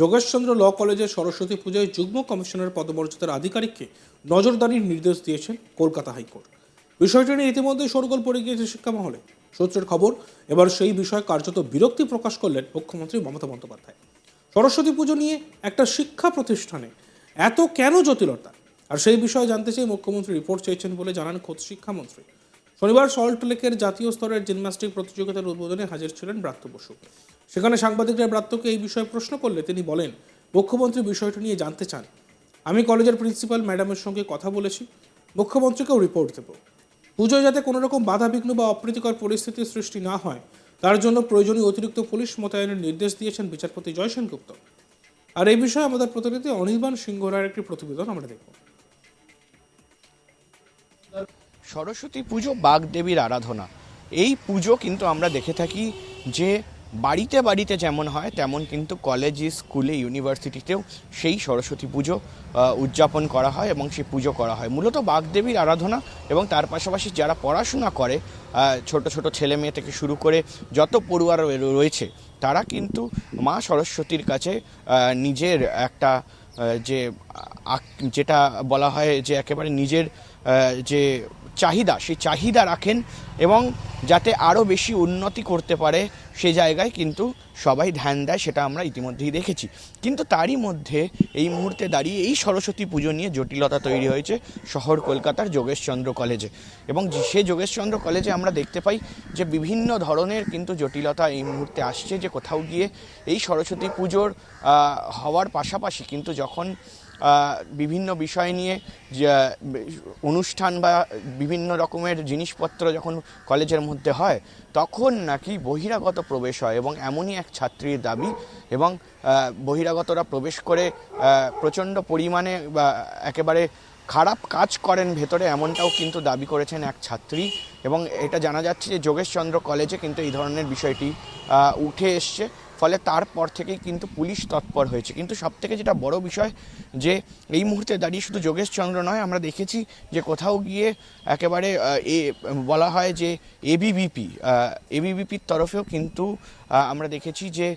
যোগেশচন্দ্র ল কলেজের সরস্বতী পুজোয় যুগ্ম কমিশনের পদমর্যাদার আধিকারিককে নজরদারির নির্দেশ দিয়েছেন কলকাতা হাইকোর্ট। বিষয়টি নিয়ে ইতিমধ্যে সরগোল পড়ে গিয়েছে শিক্ষা মহলে সূত্রের খবর, এবার সেই বিষয়ে কার্যত বিরক্তি প্রকাশ করলেন মুখ্যমন্ত্রী মমতা বন্দ্যোপাধ্যায়। সরস্বতী পুজো নিয়ে একটা শিক্ষা প্রতিষ্ঠানে এত কেন জটিলতা? আর সেই বিষয়ে জানতে চেয়ে মুখ্যমন্ত্রী রিপোর্ট চেয়েছেন বলে জানান খোদ শিক্ষামন্ত্রী। শনিবার সল্টলেকের জাতীয় স্তরের জিমন্যাস্টিক প্রতিযোগিতার উদ্বোধনে হাজির ছিলেন ব্রাত্য বসু। সেখানে সাংবাদিকরা ব্রাত্যকে এই বিষয়ে প্রশ্ন করলে তিনি বলেন, মুখ্যমন্ত্রী বিষয়টি নিয়ে জানতে চান। আমি কলেজের প্রিন্সিপাল ম্যাডামের সঙ্গে কথা বলেছি। মুখ্যমন্ত্রীকেও রিপোর্ট দেব। পুজোয় যাতে কোনো রকম বাধাবিঘ্ন বা অপ্রীতিকর পরিস্থিতির সৃষ্টি না হয়, তার জন্য প্রয়োজনীয় অতিরিক্ত পুলিশ মোতায়েনের নির্দেশ দিয়েছেন বিচারপতি জয় সেনগুপ্ত আর এই বিষয়ে আমাদের প্রতিনিধি অনির্বাণ সিংহ রায়ের একটি প্রতিবেদন আমরা দেখব। সরস্বতী পুজো বাগদেবীর আরাধনা। এই পুজো কিন্তু আমরা দেখে থাকি যে বাড়িতে বাড়িতে যেমন হয়, তেমন কিন্তু কলেজে স্কুলে ইউনিভার্সিটিতেও সেই সরস্বতী পুজো উদযাপন করা হয় এবং সেই পুজো করা হয়। মূলত বাগদেবীর আরাধনা এবং তার পাশাপাশি যারা পড়াশোনা করে ছোট ছোট ছেলে মেয়ে থেকে শুরু করে যত পড়ুয়া রয়েছে, তারা কিন্তু মা সরস্বতীর কাছে নিজের একটা যে যেটা বলা হয় যে একেবারে নিজের যে চাহিদা সেই চাহিদা রাখেন এবং যাতে আরও বেশি উন্নতি করতে পারে সে জায়গায় কিন্তু সবাই ধ্যান দেয়, সেটা আমরা ইতিমধ্যেই দেখেছি। কিন্তু তারই মধ্যে এই মুহূর্তে দাঁড়িয়ে এই সরস্বতী পুজো নিয়ে জটিলতা তৈরি হয়েছে শহর কলকাতার যোগেশচন্দ্র কলেজে। এবং সে যোগেশচন্দ্র কলেজে আমরা দেখতে পাই যে, বিভিন্ন ধরনের কিন্তু জটিলতা এই মুহূর্তে আসছে যে, কোথাও গিয়ে এই সরস্বতী পুজোর হওয়ার পাশাপাশি কিন্তু যখন বিভিন্ন বিষয় নিয়ে অনুষ্ঠান বা বিভিন্ন রকমের জিনিসপত্র যখন কলেজের মধ্যে হয়, তখন নাকি বহিরাগত প্রবেশ হয় এবং এমনই এক ছাত্রীর দাবি এবং বহিরাগতরা প্রবেশ করে প্রচণ্ড পরিমাণে বা একেবারে খারাপ কাজ করেন ভেতরে এমনটাও কিন্তু দাবি করেছেন এক ছাত্রী এবং এটা জানা যাচ্ছে যে যোগেশচন্দ্র কলেজে কিন্তু এই ধরনের বিষয়টি উঠে এসছে। ফলে তারপর থেকেই কিন্তু পুলিশ তৎপর হয়েছে। কিন্তু সব থেকে যেটা বড় বিষয় যে, এই মুহূর্তে দাঁড়িয়ে শুধু যোগেশচন্দ্র নয়, আমরা দেখেছি যে কোথাও গিয়ে একেবারে এ, বলা হয় যে এবিবিপি এবিবিপির তরফেও কিন্তু আমরা দেখেছি যে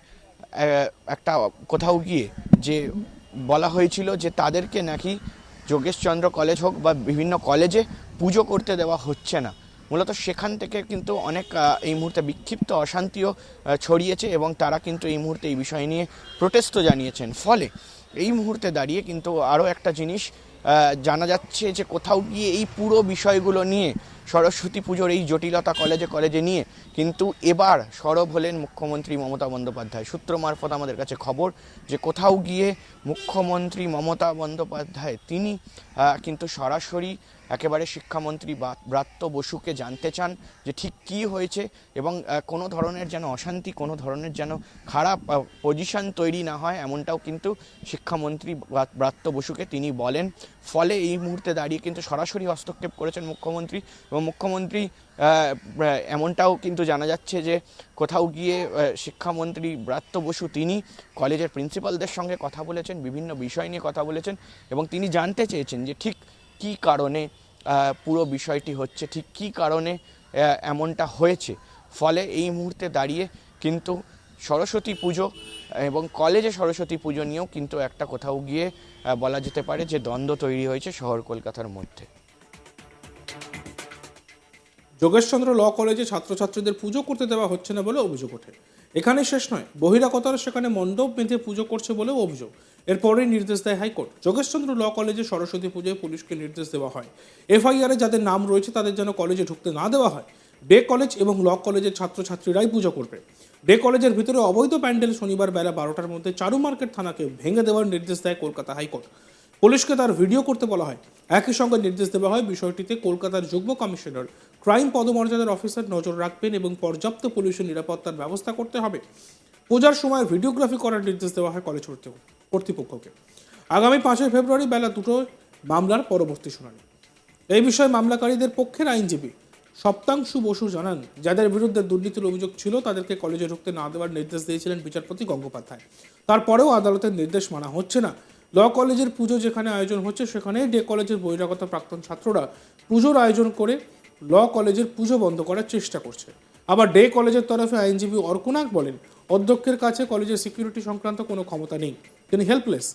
একটা কোথাও গিয়ে যে বলা হয়েছিল যে তাদেরকে নাকি যোগেশচন্দ্র কলেজ হোক বা বিভিন্ন কলেজে পুজো করতে দেওয়া হচ্ছে না। মূলত সেখান থেকে কিন্তু অনেক এই মুহূর্তে বিক্ষিপ্ত অশান্তিও ছড়িয়েছে এবং তারা কিন্তু এই মুহূর্তে এই বিষয় নিয়ে প্রোটেস্টও জানিয়েছেন। ফলে এই মুহূর্তে দাঁড়িয়ে কিন্তু আরও একটা জিনিস জানা যাচ্ছে যে কোথাও গিয়ে এই পুরো বিষয়গুলো নিয়ে সরস্বতী পুজোর এই জটিলতা কলেজে কলেজে নিয়ে কিন্তু এবার সরব হলেন মুখ্যমন্ত্রী মমতা বন্দ্যোপাধ্যায়। সূত্র মারফত আমাদের কাছে খবর যে কোথাও গিয়ে মুখ্যমন্ত্রী মমতা বন্দ্যোপাধ্যায়, তিনি কিন্তু সরাসরি একেবারে শিক্ষামন্ত্রী ব্রাত্য বসুকে জানতে চান যে ঠিক কী হয়েছে এবং কোনো ধরনের যেন অশান্তি, কোনো ধরনের যেন খারাপ পজিশন তৈরি না হয় এমনটাও কিন্তু শিক্ষামন্ত্রী ব্রা- ব্রাত্য বসুকে তিনি বলেন। ফলে এই মুহূর্তে দাঁড়িয়ে কিন্তু সরাসরি হস্তক্ষেপ করেছেন মুখ্যমন্ত্রী এবং মুখ্যমন্ত্রী এমনটাও কিন্তু জানা যাচ্ছে যে কোথাও গিয়ে শিক্ষামন্ত্রী ব্রাত্য বসু তিনি কলেজের প্রিন্সিপালদের সঙ্গে কথা বলেছেন, বিভিন্ন বিষয় নিয়ে কথা বলেছেন এবং তিনি জানতে চেয়েছেন যে ঠিক কী কারণে পুরো বিষয়টি হচ্ছে, ঠিক কী কারণে এমনটা হয়েছে। ফলে এই মুহূর্তে দাঁড়িয়ে কিন্তু সরস্বতী পুজো এবং কলেজে সরস্বতী পুজো নিয়েও কিন্তু একটা কোথাও গিয়ে বলা যেতে পারে যে দ্বন্দ্ব তৈরি হয়েছে শহর কলকাতার মধ্যে। যোগেশচন্দ্র ল কলেজে ছাত্রছাত্রীদের পুজো করতে দেওয়া হচ্ছে না বলে অভিযোগ ওঠে। এখানে শেষ নয়, বহিরাগতরা সেখানে মণ্ডপ বেঁধে পুজো করছে বলেও অভিযোগ। এরপরেই নির্দেশ দেয় হাইকোর্ট। যোগেশচন্দ্র ল কলেজে সরস্বতী পুজোয় পুলিশকে নির্দেশ দেওয়া হয়। এফআইআরে যাদের নাম রয়েছে তাদের যেন কলেজে ঢুকতে না দেওয়া হয়, বে কলেজ এবং ল কলেজের ছাত্রছাত্রীরাই পুজো করবে। ডে কলেজের ভিতরে অবৈধ প্যান্ডেল শনিবার বেলা বারোটার মধ্যে চারু মার্কেট থানাকে ভেঙে দেওয়ার নির্দেশ দেয় কলকাতা হাইকোর্ট। পুলিশকে তার ভিডিও করতে বলা হয়। একই সঙ্গে নির্দেশ দেওয়া হয় বিষয়টিতে কলকাতার যুগ্ম কমিশনার, ক্রাইম পদমর্যাদার অফিসার নজর রাখবেন এবং পর্যাপ্ত পুলিশের নিরাপত্তার ব্যবস্থা করতে হবে। পূজার সময় ভিডিওগ্রাফি করার নির্দেশ দেওয়া হয় কলেজ কর্তৃপক্ষ- কর্তৃপক্ষকে। আগামী পাঁচই ফেব্রুয়ারি বেলা দুটো মামলার পরবর্তী শুনানি। এই বিষয়ে মামলাকারীদের পক্ষের আইনজীবী সপ্তাংশু বসু জানান, যাদের বিরুদ্ধে দুর্নীতির অভিযোগ ছিল, তাদেরকে কলেজে ঢুকতে না দেওয়ার নির্দেশ দিয়েছিলেন বিচারপতি গঙ্গোপাধ্যায়। তারপরেও আদালতের নির্দেশ মানা হচ্ছে না। ল কলেজের পুজো যেখানে আয়োজন হচ্ছে সেখানে ডে কলেজের বহিরাগত প্রাক্তন ছাত্ররা পুজোর আয়োজন করে ল কলেজের পুজো বন্ধ করার চেষ্টা করছে। আবার ডে কলেজের তরফে আইনজীবী অর্কনাক বলেন, অধ্যক্ষের কাছে কলেজের সিকিউরিটি সংক্রান্ত কোনো ক্ষমতা নেই। তিনি হেল্পলেস।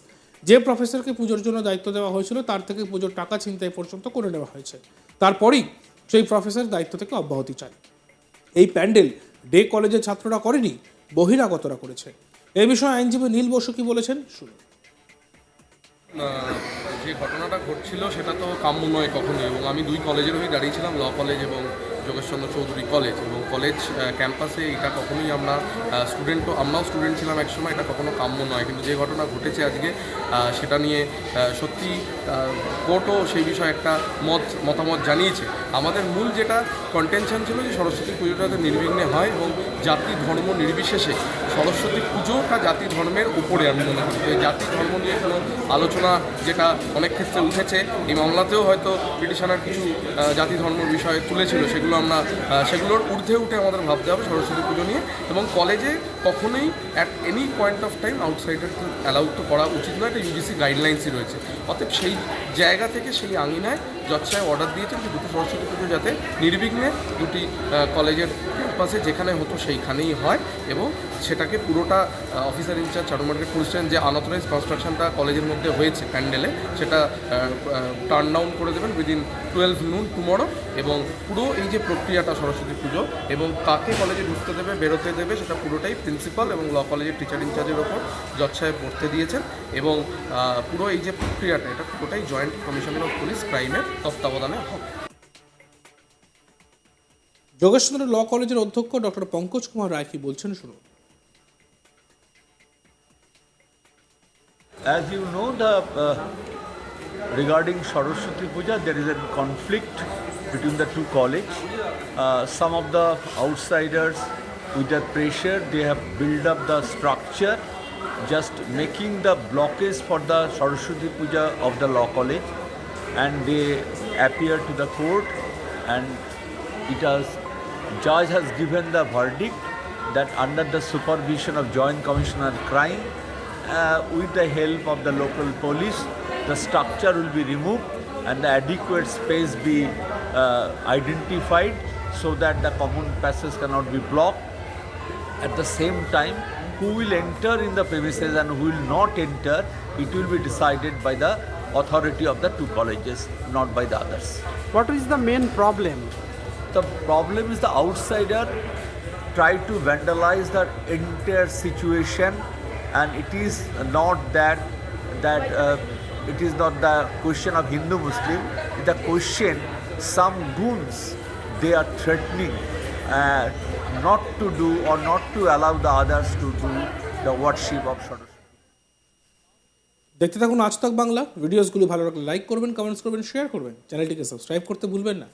যে প্রফেসরকে পুজোর জন্য দায়িত্ব দেওয়া হয়েছিল, তার থেকে পুজোর টাকা ছিনতাই পর্যন্ত করে নেওয়া হয়েছে। তারপরেই সেই প্রফেসর দায়িত্ব থেকে অব্যাহতি চান এই প্যান্ডেল ডে কলেজের ছাত্ররা করেনি, বহিরাগতরা করেছে। এ বিষয়ে আইনজীবী নীল বসু কি বলেছেন, শুনুন। যে ঘটনাটা ঘটছিল সেটা তো কাম্য নয় কখনোই, এবং আমি দুই কলেজের হয়ে দাঁড়িয়েছিলাম ল কলেজ এবং যোগেশচন্দ্র চৌধুরী কলেজ এবং কলেজ ক্যাম্পাসে এটা কখনোই আমরা স্টুডেন্ট স্টুডেন্টও আমরাও স্টুডেন্ট ছিলাম একসময় এটা কখনো কাম্য নয়। কিন্তু যে ঘটনা ঘটেছে আজকে সেটা নিয়ে সত্যি কোর্টও সেই বিষয়ে একটা মত, মতামত জানিয়েছে। আমাদের মূল যেটা কন্টেনশন ছিল যে সরস্বতী পুজোটা নির্বিঘ্নে হয় এবং জাতি ধর্ম নির্বিশেষে সরস্বতী পুজোটা জাতি ধর্মের উপরে, আমি মনে করি। তো জাতি ধর্ম নিয়ে কোনো আলোচনা যেটা অনেক ক্ষেত্রে উঠেছে, এই মামলাতেও হয়তো পিটিশনার কিছু জাতি ধর্ম বিষয়ে তুলেছিল, সেগুলো আমরা সেগুলোর ঊর্ধ্বে উঠে আমাদের ভাবতে হবে সরস্বতী পুজো নিয়ে এবং কলেজে কখনোই at any point of time outsider allowed তো করা উচিত নয়, একটা ইউজিসি গাইডলাইন্সই রয়েছে। অর্থাৎ সেই জায়গা থেকে সেই আঙিনায় জজ অর্ডার দিয়েছেন যে দুটো সরস্বতী পুজো যাতে নির্বিঘ্নে দুটি কলেজের ক্যাম্পাসে যেখানে হতো সেইখানেই হয় এবং সেটাকে পুরোটা officer in charge Charu market police যে আনঅথরাইজ কনস্ট্রাকশনটা কলেজের মধ্যে হয়েছে প্যান্ডেলে সেটা টার্ন ডাউন করে দেবেন উইদিন টুয়েলভ নুন টুমরো এবং পুরো এই যে প্রক্রিয়াটা সরস্বতী পুজো এবং কাকে কলেজে ঢুকতে দেবে, বেরোতে দেবে, সেটা পুরোটাই প্রিন্সিপাল এবং ল কলেজের টিচার ইনচার্জের ওপর জজ সাহেব করতে দিয়েছেন এবং পুরো এই যে প্রক্রিয়াটা, এটা পুরোটাই জয়েন্ট কমিশনার অফ পুলিশ ক্রাইমের তত্ত্বাবধানে হবে। যোগেশচন্দ্র ল কলেজের অধ্যক্ষ ডক্টর পঙ্কজ কুমার রায় কি বলছেন, শুনুন। As you know, the uh, regarding Saraswati Puja, there is a conflict between the two college. Uh, some of the outsiders, with their pressure, they have built up the structure, just making the blockage for the Saraswati Puja of the law college, and they appear to the court, and it has judge has given the verdict that under the supervision of Joint Commissioner Crime, with the help of the local police, the structure will be removed and the adequate space be uh, identified so that the common passes cannot be blocked. At the same time, who will enter in the premises and who will not enter, it will be decided by the authority of the two colleges, not by the others. What is the main problem? The problem is the outsider try to vandalize the entire situation, and it is not that that uh, it is not the question of Hindu Muslim. The question some goons they are threatening uh, not to do or not to allow the others to do the worship of Saraswati. দেখতে থাকুন আজ তক বাংলা ভিডিওসগুলি ভালো লাগলে like করবেন comments করবেন share করবেন চ্যানেলটিকে সাবস্ক্রাইব করতে ভুলবেন না